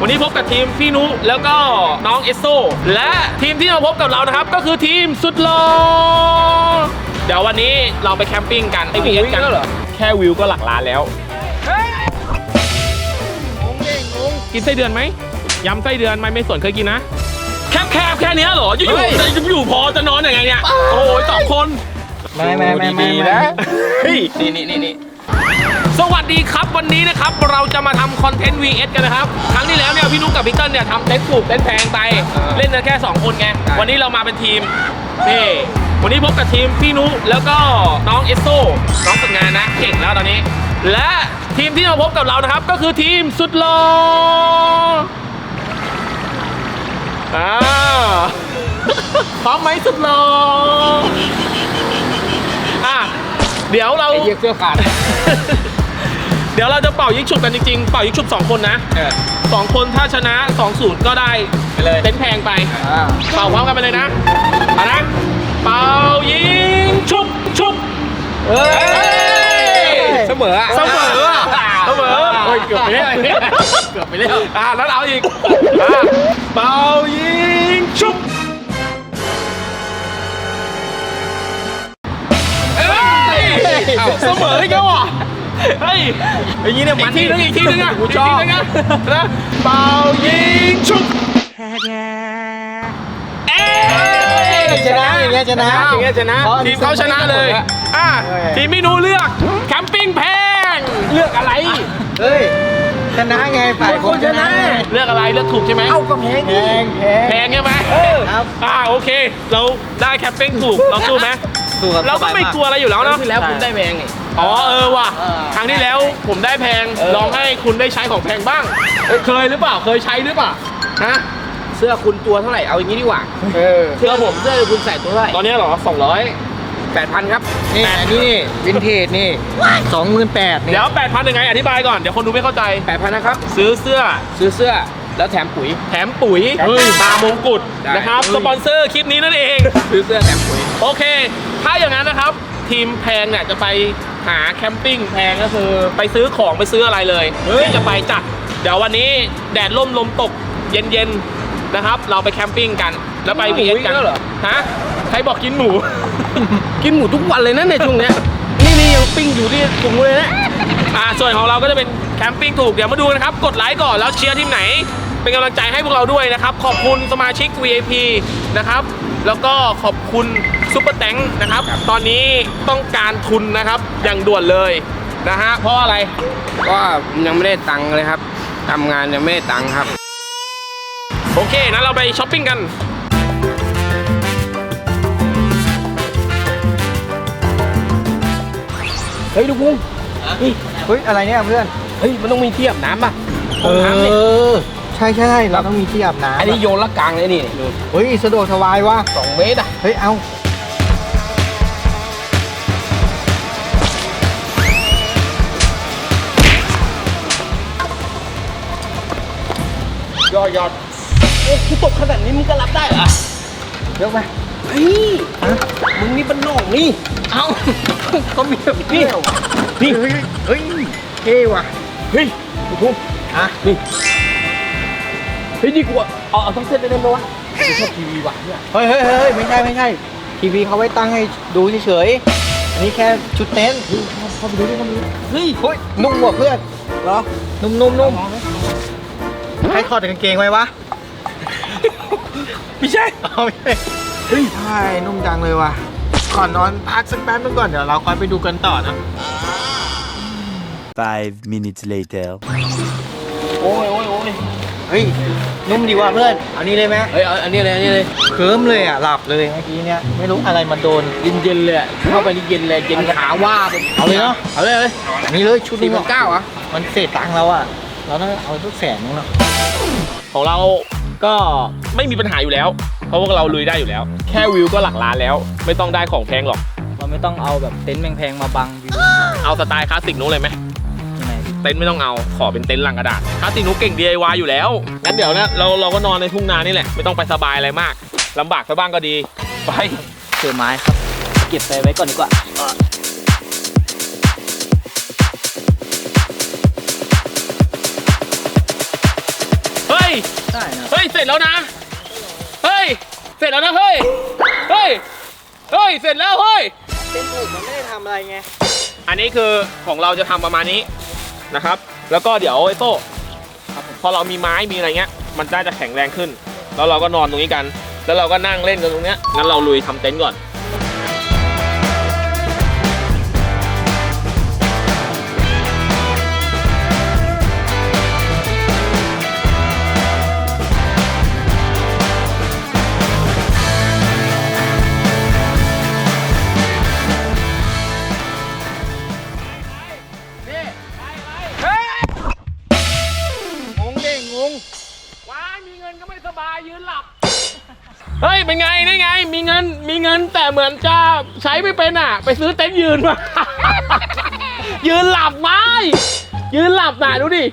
วันนี้พบกับทีมพี่นุแล้วก็น้องเอสโซและทีมที่มาพบกับเรานะครับ ก็คือทีมสุดหล่อเดี๋ยววันนี้เราไปแคมปิ้งกันไปวีเอสกันแค่วิวก็หลักล้านแล้วกินไส้เดือนไหมยำไส้เดือนไหมไม่สนเคยกินนะแคบแคบๆแค่เนี้ยเหรออยู่ๆจะอยู่พอจะนอนยังไงเนี่ยโอ้ยสองคนไม่ไม่ไม่ไม่ดีๆนะเฮ้ยนี่นี่นี่นี่ สวัสดีครับวันนี้นะครับเราจะมาทำคอนเทนต์ VS กันนะครับ ครั้งที่แล้วเนี่ยพี่นุ๊กกับพี่เติ้ลเนี่ยทำเต็นท์ปลูกเต็นท์แพงไปเล่นกันแค่ 2 คนไง วันนี้เรามาเป็นทีมนี่วันนี้พบกับทีมพี่นุแล้วก็น้องเอสโซน้องฝึกงานนะเก่งแล้วตอนนี้ และทีมที่มาพบกับเรานะครับ ก็คือทีมสุดหล่ออ่าพร้อมไหมสุดหล่ออะ เดี๋ยวเรา ไอ้เหี้ยเสื้อขาด เดี๋ยวเราจะเป่ายิงฉุบกันจริงๆ เป่ายิงฉุบสองคนนะเออสองคนถ้าชนะ2องศูนย์ก็ได้ไปเลยเต็นท์แพงไป อ่าเป่าพร้อมกันไปเลยนะเอานะ เป่ายิงฉุบฉุบ เฮ้ย เสมออะเสมออะเสมอ โอ้ยเกือบไปแล้ว เกือบไปแล้ว อะแล้วเอาอีกอะ อย่างนี้เนี่ยอีมักนทีนึงอีกทีนึงอะกูอีกชอทีบนึงอะนะเป่ายิงฉุบเอ้ยชนะอย่างเงี้ยชนะอย่างเงี้ยชนะพราะอันทีนี้มเขาชนะเลย อะเออทีมพี่หนูเลือกแคมปิ้งแพงเลือกอะไร เฮ้ยชนะไงฝ่ายคนชนะเลือกอะไรเลือกถูกใช่ไหมเอาก็แพงแพงแพแพงงใช่ไหมครับอ่าโอเค เราได้แคมปิ้งถูกเราสู้ไหมสู้ครับเราก็ไม่กลัวอะไรอยู่แล้วเนาะที่แล้วคุณได้แพงไง อ๋อเออว่ะเออครั้งที่แล้วผมได้แพงเออลองให้คุณได้ใช้ของแพงบ้างเอ้ยเคยหรือเปล่า เคยใช้หรือเปล่า ฮะ เสื้อคุณตัวเท่าไหร่ เอาอย่างนี้ดีกว่า เออ เสื้อผมเสื้อคุณใส่ตัวเท่าไหร่ ตอนนี้เหรอแปดพันครับ นี่อันนี้วินเทจนี่สองหมื่นแปด200นี่เดี๋ยว8,000ยังไง อธิบายก่อน เดี๋ยวคนดูไม่เข้าใจแปดพันนะครับ ซื้อเสื้อ ซื้อเสื้อแล้วแถมปุ๋ย แถมปุ๋ยเฮ้ยตามงกุฎได้นะครับ สปอนเซอร์คลิปนี้นั่นเอง ซื้อเสื้อแถมปุ๋ย โอเค ถ้าอย่างนั้นนะครับ ทีมแพงเนี่ยจะไปหาแคมปิ้งแพงก็คือไปซื้อของไปซื้ออะไรเลยที่จะไปจัด เดี๋ยววันนี้แดดร่มลมตกเย็นๆนะครับ เราไปแคมปิ้งกัน แล้วไปกินหมู VS กันอีกแล้วเหรอฮะใครบอกกินหมู กินหมูทุกวันเลยนะในช่วงเนี้ยนี่นี่ยังปิ้งอยู่ที่ถุงเลยนะอ่าส่วนของเราก็จะเป็นแคมปิ้งถูกเดี๋ยวมาดูนะครับ กดไลค์ก่อนแล้วเชียร์ทีมไหน เป็นกำลังใจให้พวกเราด้วยนะครับ ขอบคุณสมาชิก VIP นะครับ แล้วก็ขอบคุณซุปเปอร์แตงนะครับ ตอนนี้ต้องการทุนนะครับอย่างด่วนเลยนะฮะเพราะอะไร ก็ยังไม่ได้ตังค์เลยครับทำงานยังไม่ได้ตังค์ครับ โอเคนั้นเราไปช้อปปิ้งกัน เฮ้ยลูกพุงเฮ้ยอะไรเนี่ยเพื่อน เฮ้ย มันต้องมีที่อาบน้ำป่ะเอห้องน้ำนี่อ ใช่ใช่ใช่เราต้องมีที่อาบน้ำอันนี้โยนละกลางเลยนี่ดูเฮ้ยสะดวกสบายว่ะสองเมตรอะเฮ้ยเอายอดยอดโอ้กูตกขนาดนี้มึงก็รับได้เหรอเยอะไหมเฮ้ยฮะมึงนี่เป็นนอกนี่เอ้าเขามีแบบนี้เหรอนี่เฮ้ยเฮ้ยเท่ว่ะเฮ้ยลูกพุงอะนี่ เฮ้ยดีกว่าเอาเอาต้องเส้นได้ไหมวะกูชอบทีวีว่ะเนี่ยเฮ้ยเฮ้ยเฮ้ยไม่ใช่ไม่ใช่ทีวีเขาไว้ตั้งให้ดูเฉยๆอันนี้แค่ชุดเต็นท์เข้าไปดูดิเข้าไปดูเฮ้ยเฮ้ยนุ่มกว่าเพื่อนเหรอนุ่มนุ่มนุ่มใครถอดกางเกงไว้วะไม่ใช่เอาไม่ใช่เฮ้ยใช่นุ่มจังเลยว่ะก่อนนอนพักสักแป๊บนึงก่อนเดี๋ยวเราค่อยไปดูกันต่อนะ Five minutes later. โอ้ยโอ้ยโอ้ยเฮ้ย นุ่มดีว่ะเพื่อนเอานี่เลยไหมเฮ้ยเอาอันนี้เลยอันนี้เลยเคลิ้มเลยอะหลับเลยเมื่อกี้เนี่ยไม่รู้อะไรมาโดน เย็นเย็นๆเลยอะเข้าไปนี่เย็นเลยเย็นขาว่าไปเอาเลยเนาะเอาเลยเอาเลยอันนี้เลยชุดสี่นี้หมื่นเก้าอะมันเศษตังค์เราอะเราต้องเอาสักแสนนึงเนาะของเราก็ไม่มีปัญหาอยู่แล้ว เพราะว่าเราลุยได้อยู่แล้ว แค่วิวก็หลักล้านแล้ว ไม่ต้องได้ของแพงหรอก เราไม่ต้องเอาแบบเต็นท์แพงๆมาบังวิวเอาสไตล์คลาสสิกนู้นเลยไหมยังไงพี่ เต็นท์ไม่ต้องเอาขอเป็นเต็นท์ลังกระดาษคลาสสิกนู้นเก่ง DIY อยู่แล้วงั้นเดี๋ยวนะเราเราก็นอนในทุ่งนานี่แหละไม่ต้องไปสบายอะไรมากลำบากซะบ้างก็ดีไปเจอไม้ครับ เก็บไปไว้ก่อนดีกว่าเฮ้ได้นะเฮ้ยเสร็จแล้วนะเฮ้ยเสร็จแล้วนะเฮ้ยเฮ้ยเฮ้ยเสร็จแล้วเฮ้ยเป็นผมมันไม่ได้ทำอะไรไงอันนี้คือของเราจะทำประมาณนี้ นะครับ แล้วก็เดี๋ยวไอ้โต้พอเรามีไม้มีอะไรเงี้ย มันน่าจะแข็งแรงขึ้น แล้วเราก็นอนตรงนี้กัน แล้วเราก็นั่งเล่นกันตรงเนี้ยงั้นเราลุยทำเต็นท์ก่อน งินก็ไม่สบายยืนหลับ เฮ้ย เป็นไงนี่ไง มีเงิน มีเงินแต่เหมือนจะใช้ไม่เป็นอะ ไปซื้อเต็นท์ยืนมา ยืนหลับไหมยืนหลับน่ะดูดิ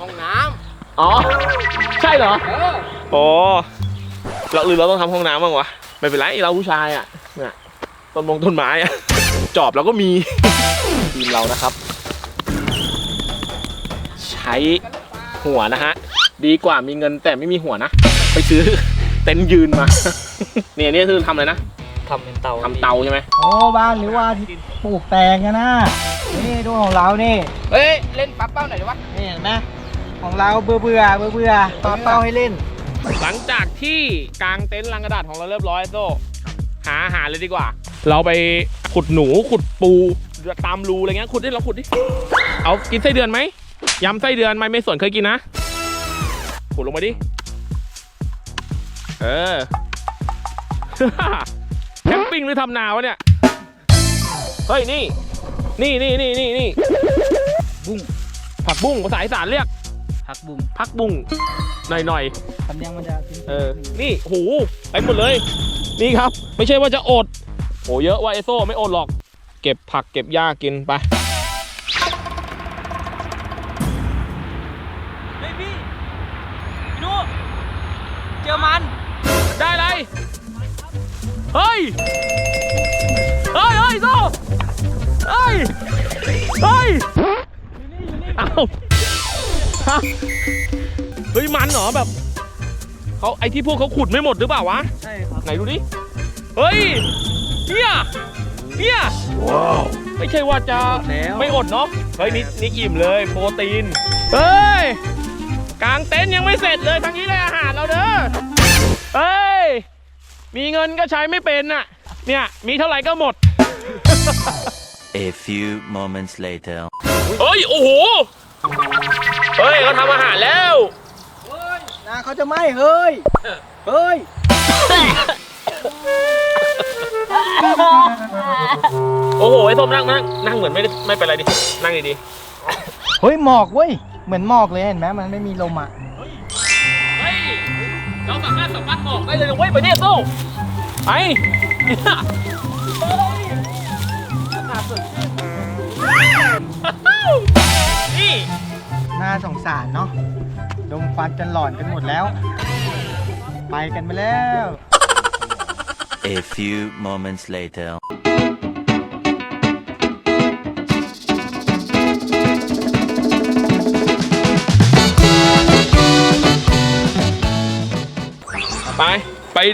ห้องน้อ๋อ ใช่เหรอำเออโอ้เราหรือเราต้องทำห้องน้ำบ้างวะ ไม่เป็นไรเราผู้ชายอะเนี่ยต้นมงต้นไม้อะ จอบเราก็มี ทีมเรานะครับ ใช้หัวนะฮะ ดีกว่ามีเงินแต่ไม่มีหัวนะ ไปซื้อเต็นท์ยืนมา เนี่ยเนี่ยคือทำอะไรนะทำเป็นเตาทำเตาใช่ไหมโอ้บ้านหรือว่าที่ปลูกแตงกันนะนี่ดูของเรานี่เฮ้ยเล่นปั๊บเป้าหน่อยดิวะนี่เห็นไหมของเราเบื่อเบื่อเบื่อเบื่อต่อเป้าให้เล่น หลังจากที่กางเต็นท์ลังกระดาษของเราเรียบร้อยโซ่หาอาหารเลยดีกว่า เราไปขุดหนูขุดปูตามรูอะไรเงี้ยขุดดิเราขุดดิเอากินไส้เดือนไหมยำไส้เดือนไหมไม่สนเคยกินนะ ขุดลงมาดิ เออ แคมปิ้งหรือทำนาวะเนี่ย เฮ้ย นี่ นี่นี่นี่นี่นี่บุ้งผักบุ้งภาษาอีสานเรียก ผักบุ้งผักบุ้งหน่อยหน่อยทำยังมันจะๆเออ นี่โหไปหมดเลย นี่ครับ ไม่ใช่ว่าจะอดโหเยอะว่าเอโซ่ไม่อดหรอก เก็บผักเก็บหญ้ากินไป เฮ้ยเฮ้ยเฮ้ยโซ่เฮ้ยเฮ้ยเอาฮะเฮ้ยมันเหรอแบบเขาไอที่พวกเขาขุดไม่หมดหรือเปล่าวะ ใช่ครับ ไหนดูดิ เฮ้ยเนี่ยเนี่ยว้าว ไม่ใช่ว่าจะแล้ว ไม่อดเนาะ เฮ้ยนี่นี่อิ่มเลยโปรตีน เฮ้ย กลางเต็นท์ยังไม่เสร็จเลยทั้งนี้เลยอาหารเราเด้อ เฮ้ย มีเงินก็ใช้ไม่เป็นน่ะ เนี่ย มีเท่าไหร่ก็หมด A few moments later. เฮ้ย โอ้โห เฮ้ยเขาทำอาหารแล้ว นะเขาจะไม่เฮ้ย เฮ้ย โอ้โห ไอ้ส้มนั่งนั่งนั่งเหมือนไม่ได้ไม่เป็นไรดิ นั่งดีเฮ้ยหมอกเว้ย เหมือนหมอกเลยเห็นไหมมันไม่มีลมอะๆเฮ้ย เราสามารถสัมผัสหมอกได้เลยนะเว้ยไปเนี่ยโซ่ไปเนี่ยนี่น่าสงสารเนาะดมควันจนหลอนกันหมดแล้ว ไปกันไปแล้ว A few moments later.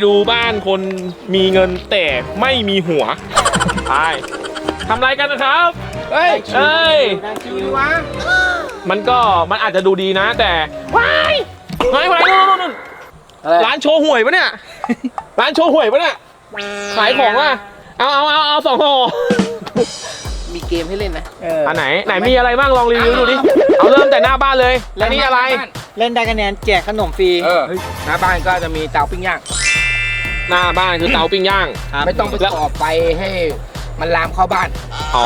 ดูบ้านคนมีเงินแต่ไม่มีหัวไปทำอะไรกันนะครับ เฮ้ยเอ้ย ชิวดีวะมันก็มันอาจจะดูดีนะ แต่ว้ายว้ายว้ายนู่นนู่นนู่นอะไรร้านโชว์หวยปะเนี่ย ร้านโชว์หวยปะเนี่ย ขายของว่ะ เอาเอาเอาเอาสองห่อ มีเกมให้เล่นนะ เอออันไหนไหนมีอะไรบ้างลองรีวิวดูดิ เอาเริ่มแต่หน้าบ้านเลยอันนี้อะไร เล่นได้คะแนนแจกขนมฟรี เออหน้าบ้านก็จะมีเตาปิ้งย่าง หน้าบ้านคือเตาปิ้งย่างไม่ต้องไปแล้ว ก่อไฟให้มันลามเข้าบ้าน อ๋อ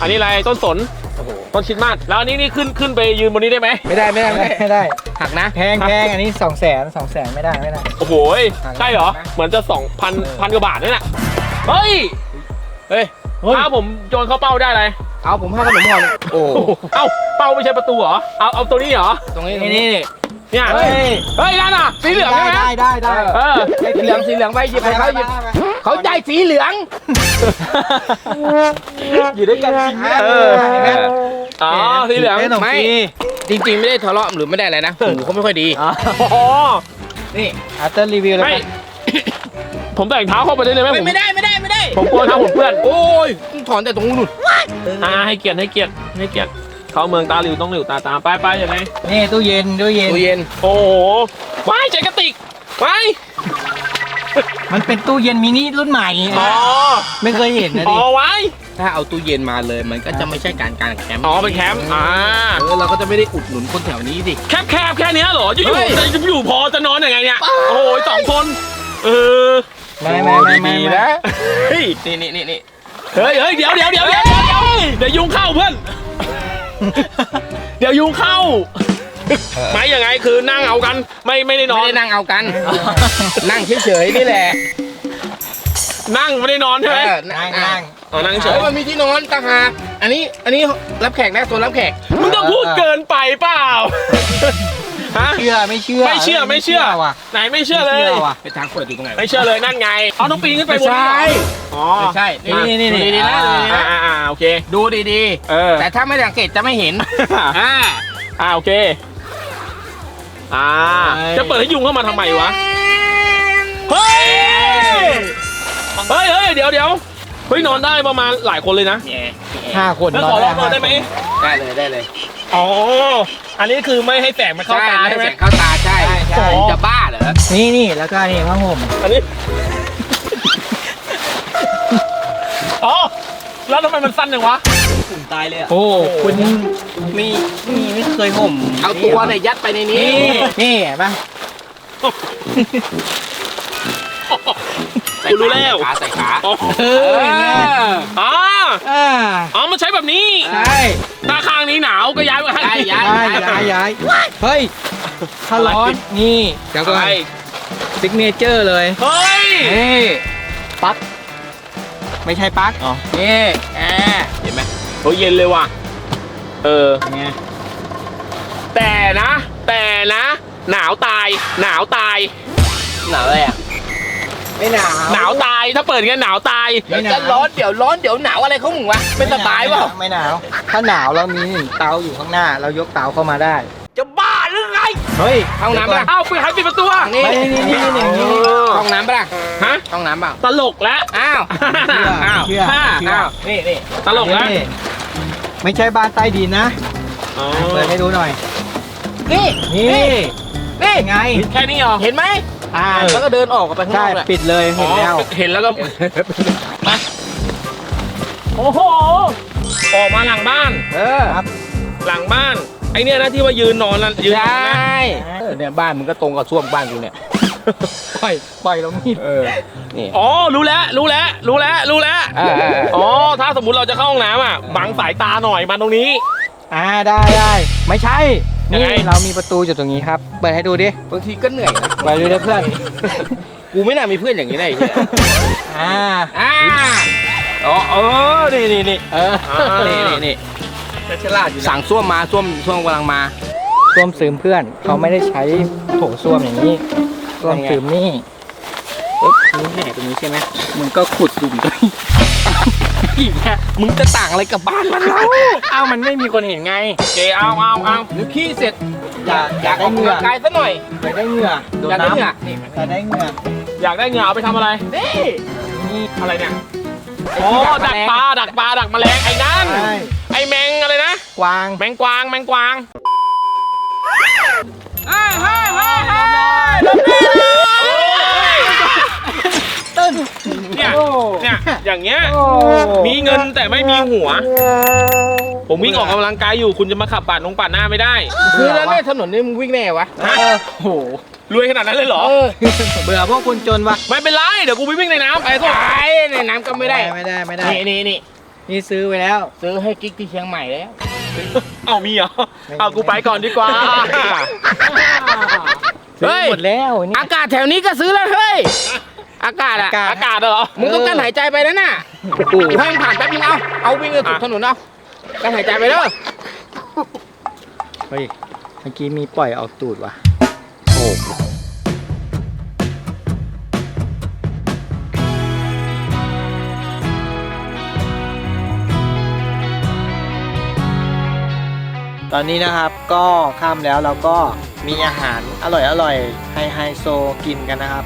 อันนี้อะไรต้นสน โอ้โห ต้นชิดมาสแล้วอันนี้นี่ขึ้นขึ้นไปยืนบนนี้ได้ไหมไม่ได้ ไม่ได้ ไม่ได้ ไม่ได้ หักนะ แพงแพงอันนี้สองแสนสองแสนไม่ได้ไม่ได้ โอ้โหยใช่เหรอ เหมือนจะสองพันพันกว่าบาทนี่แหละเฮ้ย เฮ้ยเฮ้ย ถ้าผมโจรเข้าเป้าได้อะไรเอาผมให้ขนมห่อหนึ่งโอ้โอ้โหเอ้า เป้าไม่ใช่ประตูเหรอ เอาเอาตัวนี้เหรอ ตรงนี้ตรนี่งนี้นี่ เนี่ยเฮ้ย เฮ้ยนั่นน่ะสีเหลืองใช่ไหมได้ได้ได้เออสีเหลืองสีเหลืองไปหยิบไปเขาหยิบเขาใจสีเหลือง อยู่ด้วยกันเออเห็นไหมอ๋อสีเหลืองขนมฟรีจริงๆไม่ได้ทะเลาะหรือไม่ได้อะไรนะหูเขาไม่ค่อยดีอ๋ออ๋อนี่อัลเตอร์รีวิวเลยไม่ไหมผมแต่งเท้าเข้าไปได้เลยไหมผมไม่ได้ไม่ได้ไม่ได้ ผมกลัวเท้าผมเพื่อนโอ้ยต้องถอนแต่ตรงนู้นอ่าให้เกียรติให้เกียรติให้เกียรติ เข้าเมืองตาหลิวต้องหลิวตาตามไปไปยังไงนี่ตู้เย็นตู้เย็น ตู้เย็น โอ้โหว้ายใจกระติกว้ายมันเป็นตู้เย็นมินิรุ่นใหม่อ๋อไม่เคยเห็นนะอ๋ดิอไว้ายถ้าเอาตู้เย็นมาเลยมันก็จะไม่ใช่การการแคมป์อ๋อเป็นแคมป์อ่าเออเราก็จะไม่ได้อุดหนุนคนแถวนี้สิแคบแคบๆแค่เนี้ยเหรอจะอยู่เฮ้ยจะอยู่พอจะนอนยังไงเนี่ยโอ้โหสองคนเออไม่ไม่ไม่ไม่ดีไม่ๆนะเฮ้ยนี่นี่นี่นี่เฮ้ยเฮ้ยเดี๋ยวเดี๋ยวเดี๋ยวเดี๋ยวเดี๋ยวเดี๋ยวเดี๋ยวยุงเข้าเพื่อน เดี๋ยวยุงเข้าไม่ยังไงคือนั่งเอากัน ไม่ไม่ได้นอไม่น ได้นั่งเอากัน นั่งเฉยๆนี่แหละนั่งไม่ได้นอนใช่ไหมเออนั่งนั่งอ๋อนั่งเฉเฮ้ยยมันมีที่นอนต่างหากอันนี้อันนี้รับแขกนะโซนรับแขกมึงต้องพูดเกินไปเปล่า ฮะ เชื่อไม่เชื่อไม่เชื่อไม่เชื่อว่ะไหนไม่เชื่อเลยไม่เชื่อว่ะไปทางเปิดอยู่ตรงไหนวะไม่เชื่อเลยนั่นไงเอาต้องปีนขึ้นไปบนนี้เหรออ๋อไม่ใช่นี่นี่นี่ดูดีๆนะดูดีๆอ่านะอ่าอ่าโอเค ดูดีเออ ๆ แต่ถ้าไม่สังเกตจะไม่เห็น อ่า อ่าโอเค อ่าจะเปิดให้ยุงเข้ามาทำไมวะ เฮ้ย เฮ้ยเฮ้ยเดี๋ยวเดี๋ยวเฮ้ยนอนได้ประมาณหลายคนเลยนะห้าคนแล้วขอลองนอนได้ไหมได้เลยได้เลย อ๋อ อันนี้คือไม่ให้แสงมันเข้าตาใช่ใช่ไหม แสงเข้าตาใช่ ใช่จะบ้าเหรอนี่นี่แล้วก็นี่ผ้าห่มอันนี้ อ๋อ แล้วทำไมมันสั้นจังวะ ตายเลยอะโอ้คุณมีมีไม่เคยห่มเอาตัวเนี่ยยัดไปในนี้นี่นี่เห็นปะ กูรู้แล้วขาใส่ขาอ๋อเออไงอ๋ออ่าอ๋อมันใช้แบบนี้ใช่ถ้าข้างนี้หนาวก็ย้ายไปข้างย้ายนี้ย้ายย้ายย้ายย้ายเฮ้ยถ้าร้อนนี่เดี๋ยวก่อนอะไรซิกเนเจอร์เลยเฮ้ยนี่ปลั๊กไม่ใช่ปลั๊กอ๋อนี่แอร์เห็นไหมโอ้ยเย็นเลยว่ะเออไงแต่นะ แต่นะ หนาวตาย หนาวตาย หนาวอะไรอะ ไม่หนาว หนาวตายถ้าเปิดงั้นหนาวตายเดี๋ยวจะร้อนเดี๋ยวร้อนเดี๋ยวหนาวอะไรของมึงวะเป็นสบายเปล่าไม่หนาว ถ้าหนาวเรามีเตาอยู่ข้างหน้า เรายกเตาเข้ามาได้ จะบ้าหรือไงเฮ้ยห้องน้ำปะเอ้าปิดใครปิดประตูอะนี่ไม่นี่นี่นี่นี่นี่ห้องน้ำปะล่ะฮะห้องน้ำเปล่าตลกแล้วอ้าวอ้าวเชื่อห้าเชื่อ อ้าวนี่นี่ตลกแล้วนี่ไม่ใช่บ้านใต้ดินนะอ๋อเปิดให้ดูหน่อย นี่นี่นี่ไง แค่นี้เหรอเห็นไหม อ่าแล้วก็เดินออกไปข้างนใช่อกเลยปิดเลยเห็นแล้ว อ๋อเห็นแล้วก็ มาโอ้โห ออกมาหลังบ้าน เออครับ หลังบ้าน ไอเนี่ยนะที่ว่ายืนนอนนั่นยืนใชนอนนะ่เออเนี่ยบ้านมึงก็ตรงกับส้วมบ้านกูเนี่ยปล่อยปล่อยลงนี่เออนี่ อ๋อ รู้แล้ว รู้แล้ว รู้แล้ว รู้แล้ว อ่าอ่าอ่า อ๋อ ถ้าสมมุติเราจะเข้าห้องน้ำอะ บังสายตาหน่อยมาตรงนี้ อ่าได้ได้ไม่ใช่ ยังนี่ไง เรามีประตูอยู่ตรงนี้ครับ เปิดให้ดูดิ บางทีก็เหนื่อยนะเปิดดูดิเพื่อน กูไม่น่ามีเพื่อนอย่างนี้ได้ไอ้เหี้ยอ่า อ่าอ๋อเออนี่นี่นี่เออนี่นี่นี่สั่งส้วมมาส้วมส้วมกำลังมา ส้วมซึมเพื่อน เขาไม่ได้ใช้โถส้วมอย่างนี้ส้วมซึมนี่ปึ๊บนี่แห่ตรงนี้ใช่ไหมมึงก็ขุดดุ่มด้วย อีกแล้วมึงจะต่างอะไรกับบ้านมันเราเอ้ามันไม่มีคนเห็นไงโอเคเอาเอาเอาหรือขี้เสร็จอยากอยากอได้อกเหงื่กำอลังกายซะหน่อยอยากได้เหงื่อโดนอยากได้เหงื่อน้ำนี่อยากได้เหงื่ออยากได้เหงื่อเอาไปทำอะไรนี่นี่อะไรเนี่ยอ๋อดักปลาดักปลาดักแมลงไอ้นั่นใช่ไอ้แมงอะไรนะกวางแมงกวางแมงกวางต้น เนี่ย โอ้ เนี่ย อย่างเงี้ยโอ้มีเงินแต่ไม่มีหัว ผมวิ่งออกกำลังกายอยู่คุณจะมาขับปาดนงปาดหน้าไม่ได้คือแล้วเนี่ยถนนนี่มึงวิ่งแน่วะฮะโอ้โหรวยขนาดนั้นเลยเหรอ เออเบื่อพวกคนจนวะไม่เป็นไร เดี๋ยวกูไปวิ่งในน้ำไอ้ส้มตายในน้ำก็ไม่ได้ ไม่ได้ไม่ได้นี่นี่นี่นี่ซื้อไว้แล้ว ซื้อให้กิ๊กที่เชียงใหม่แล้ว เอามีเหรอไม่มีเอากูไปก่อนดีกว่าซื้อเฮ้ยหมดแล้วนี่อากาศแถวนี้ก็ซื้อแล้วเฮ้ย อากาศอะอากาศ อากาศเหรอมึงต้องการหายใจไปนะน่ะให้มันผ่านแป๊บนึงเอาเอาวิ่งเลยสุดถนนเอาการหายใจไปเด้อเฮ้ยเมื่อกี้มีปล่อยออกตูดว่ะตอนนี้นะครับก็ค่ำแล้วเราก็ มีอาหารอร่อยอร่อยๆให้ไฮโซกินกันนะครับ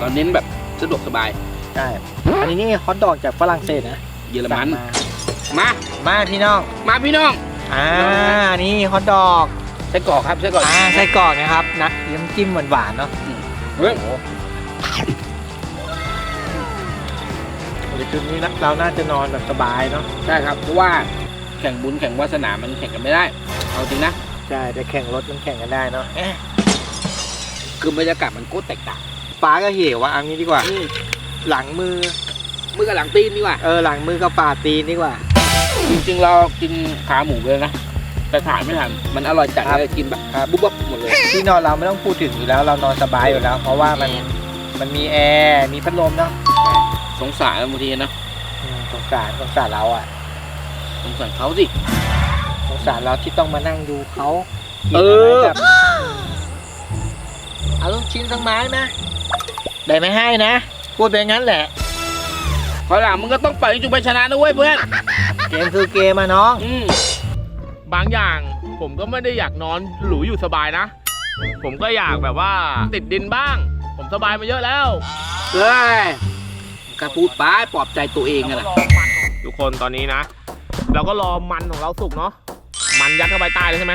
ตอนเน้นแบบสะดวกสบายใช่อันนี้นี่ฮอทดอกจากฝรั่งเศสนะเยอรมัน สั่งมามา มาพี่น้อง มาพี่น้อง อ่า นี่ฮอทดอกไส้กรอกครับไส้กรอก อ่าไส้กรอกนะครับนะน้ำจิ้มหวานๆเนาะเฮ้ยในจุดนี้นะเราน่าจะนอนแบบสบายเนาะ ใช่ครับ เพราะว่าแข่งบุญแข่งวาสนา มันแข่งกันไม่ได้ เอาจริงนะ ใช่แต่แข่งรถมันแข่งกันได้เนาะเอ๊ะคือบรรยากาศมันโคตรแตกต่างป้าก็เหวว่าเอางี้ดีกว่า อืมหลังมือ มือกับหลังตีนดีกว่า เออหลังมือกับฝ่าตีนดีกว่า จริงๆเรากินขาหมูไปเลยนะ แต่ถ่ายไม่ทันมันอร่อยจัดครับเลยกินแบบครับ บุ๊บบับหมดเลย ที่นอนเราไม่ต้องพูดถึงอยู่แล้ว เรานอนสบายอยู่แล้ว เพราะว่ามันมันมีแอร์มีพัดลมเนาะสงสารบางทีนะอืมสงสารสงสารเราอะ สงสารเขาสิส งสารเราที่ต้องมานั่งดูเขากินเออะไรอแบบเอาลูกชิ้นสักไม้ไหมได้ไม่ให้นะ พูดไปงั้นแหละขอหลังมึงก็ต้องปล่อยให้จุไปชนะนะเว้ยเพื่อนเกมคือเกมอะน้อง อืมบางอย่างผมก็ไม่ได้อยากนอนหรูอยู่สบายนะ ผมก็อยากแบบว่าติดดินบ้าง ผมสบายมาเยอะแล้ว เฮ้ยกระพูดป้ายปลอบใจตัวเองกันแหละทุกคนตอนนี้นะ เราก็รอมันของเราสุกเนาะ มันยัดเข้าไปใต้เลยใช่ไหม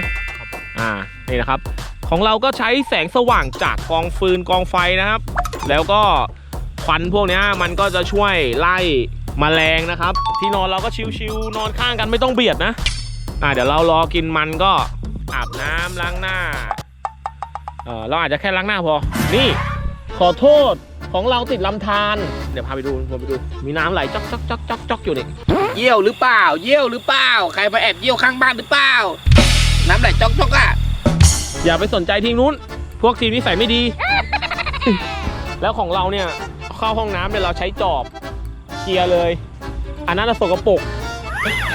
อ่า นี่นะครับ ของเราก็ใช้แสงสว่างจากกองฟืนกองไฟนะครับ แล้วก็ควันพวกเนี้ยมันก็จะช่วยไล่มแมลงนะครับ ที่นอนเราก็ชิวๆนอนข้างกันไม่ต้องเบียดนะ อ่า เดี๋ยวเรารอกินมันก็อาบน้ำล้างหน้า เออเราอาจจะแค่ล้างหน้าพอ นี่ ขอโทษของเราติดลำธาร เดี๋ยวพาไปดูพาไปดู มีน้ำไหลจ๊อกจ๊อกจ๊อกจ๊อกจ๊อกอยู่นี่ เยี่ยวหรือเปล่า เยี่ยวหรือเปล่า ใครมาแอบเยี่ยวข้างบ้านหรือเปล่า น้ำไหลจ๊อกจ๊อกอะ อย่าไปสนใจทีมนู้น พวกทีมนิสัยไม่ดี แล้วของเราเนี่ยเข้าห้องน้ำเนี่ยเราใช้จอบเคลียร์เลย อันนั้นนะสกปรก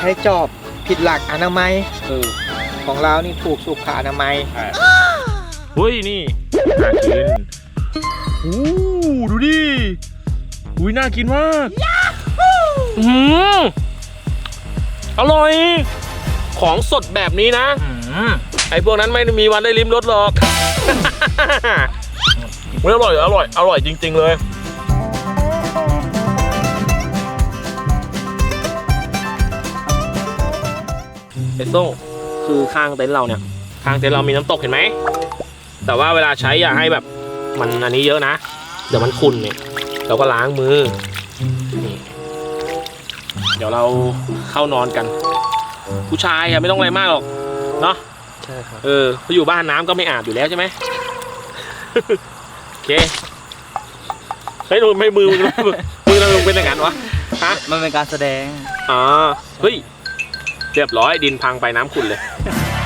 ใช้จอบผิดหลักอนามัยเออของเรานี่ถูกสุขอนามัยเฮ้ยนี่น่ากินโอ้ดูดิ อุ้ยน่ากินมาก อืม อร่อย ของสดแบบนี้นะ ไอ้พวกนั้นไม่มีวันได้ลิ้มรสหรอกไม่อร่อยอร่อย อร่อยจริง ๆ เลยเอสโซ่คือข้างเต็นท์เราเนี่ย ข้างเต็นท์เรามีน้ำตกเห็นไหม แต่ว่าเวลาใช้อย่าให้แบบ มันอันนี้เยอะนะ เดี๋ยวมันขุ่นเนี่ย เราก็ล้างมือนี่ เดี๋ยวเราเข้านอนกัน ผู้ชายอะไม่ต้องอะไรมากหรอกเนาะใช่ครับเออเขาอยู่บ้านน้ำก็ไม่อาบอยู่แล้วใช่ไหม โอเคเฮ้ยทำไมมือมึงมือเราลงเป็นอย่างนั้นวะฮะมันเป็นการแสดง อ๋อเฮ้ยเรียบร้อยดินพังไปน้ำขุ่นเลย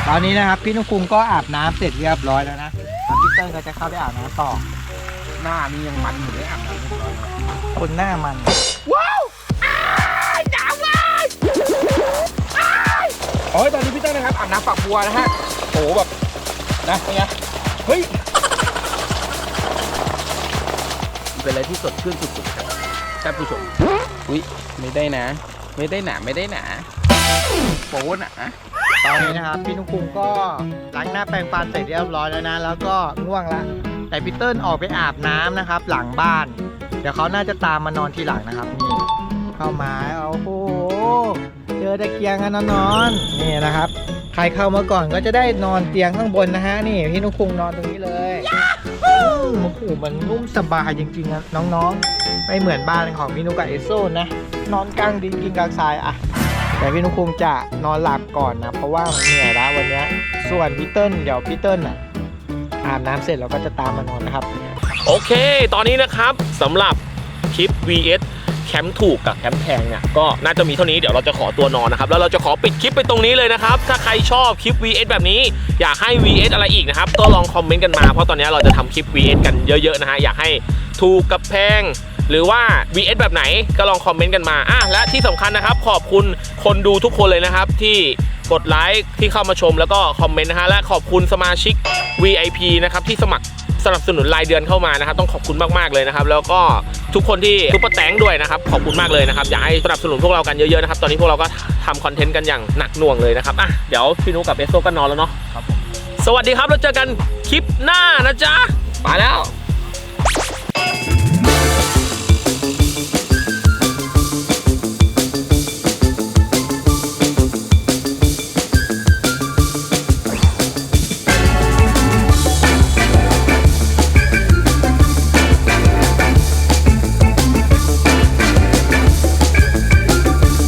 ตอนนี้นะครับพี่นุกุงก็อาบน้ำเสร็จเรียบร้อยแล้วนะพี่เติ้ลก็จะเข้าไปอาบน้ำต่อ หน้านี่ยังมันอยู่เลยอะคนหน้ามัน โอ้ยตอนนี้พี่เต้นนะครับอาบน้ำฝักบัวนะฮะโอ้โหแบบนะเป็นไงเฮ้ยเป็นอะไรที่สดชื่นสุดๆครับท่านผู้ชมอุ้ยไม่ได้นะ ไม่ได้หนาไม่ได้หนาโป๊หนาตอนนี้นะครับพี่นุกุงก็ล้างหน้าแปรงฟันเสร็จเรียบร้อยแล้วนะ แล้วก็ง่วงละแต่พี่เติ้ลออกไปอาบน้ำนะครับ หลังบ้าน เดี๋ยวเขาน่าจะตามมานอนทีหลังนะครับนี่เข้ามาโอ้โห เจอตะเกียงกันนอนๆนี่นะครับ ใครเข้ามาก่อนก็จะได้นอนเตียงข้างบนนะฮะนี่พี่นุกุงนอนตรงนี้เลยอืมโอ้โหมันนุ่มสบายจริงๆนะน้องๆ ไม่เหมือนบ้านของพี่นุกกับเอโซนะ นอนกลางดินกินกลางทรายอะแต่พี่นุกคงจะนอนหลับก่อนนะเพราะว่ามันเหนื่อยแล้ววันเนี้ยส่วนพี่เติ้ลเดี๋ยวพี่เติ้ลอะอาบน้ำเสร็จเราก็จะตามมานอนนะครับ โอเค ตอนนี้นะครับสำหรับคลิป VS แคมป์ถูกกับแคมป์แพงเนี่ยก็น่าจะมีเท่านี้เดี๋ยวเราจะขอตัวนอนนะครับแล้วเราจะขอปิดคลิปไปตรงนี้เลยนะครับถ้าใครชอบคลิป VS แบบนี้ อยากให้ VS อะไรอีกนะครับก็ลองคอมเมนต์กันมาเพราะตอนนี้เราจะทำคลิป VS กันเยอะๆนะฮะอยากให้ถูกกับแพงหรือว่า VS แบบไหนก็ลองคอมเมนต์กันมาอะและที่สำคัญนะครับ ขอบคุณคนดูทุกคนเลยนะครับ ที่กดไลค์ที่เข้ามาชมแล้วก็คอมเมนต์นะฮะและขอบคุณสมาชิก VIP นะครับที่สมัคร สนับสนุนรายเดือนเข้ามานะครับ ต้องขอบคุณมากๆเลยนะครับ แล้วก็ทุกคนที่ทุกประแตงด้วยนะครับ ขอบคุณมากเลยนะครับ อยากให้สนับสนุนพวกเรากันเยอะๆนะครับ ตอนนี้พวกเราก็ทำคอนเทนต์กันอย่างหนักหน่วงเลยนะครับอะเดี๋ยวพี่นุกับเอสโซก็นอนแล้วเนาะครับผมสวัสดีครับแล้วเจอกันคลิปหน้านะจ๊ะไปแล้ว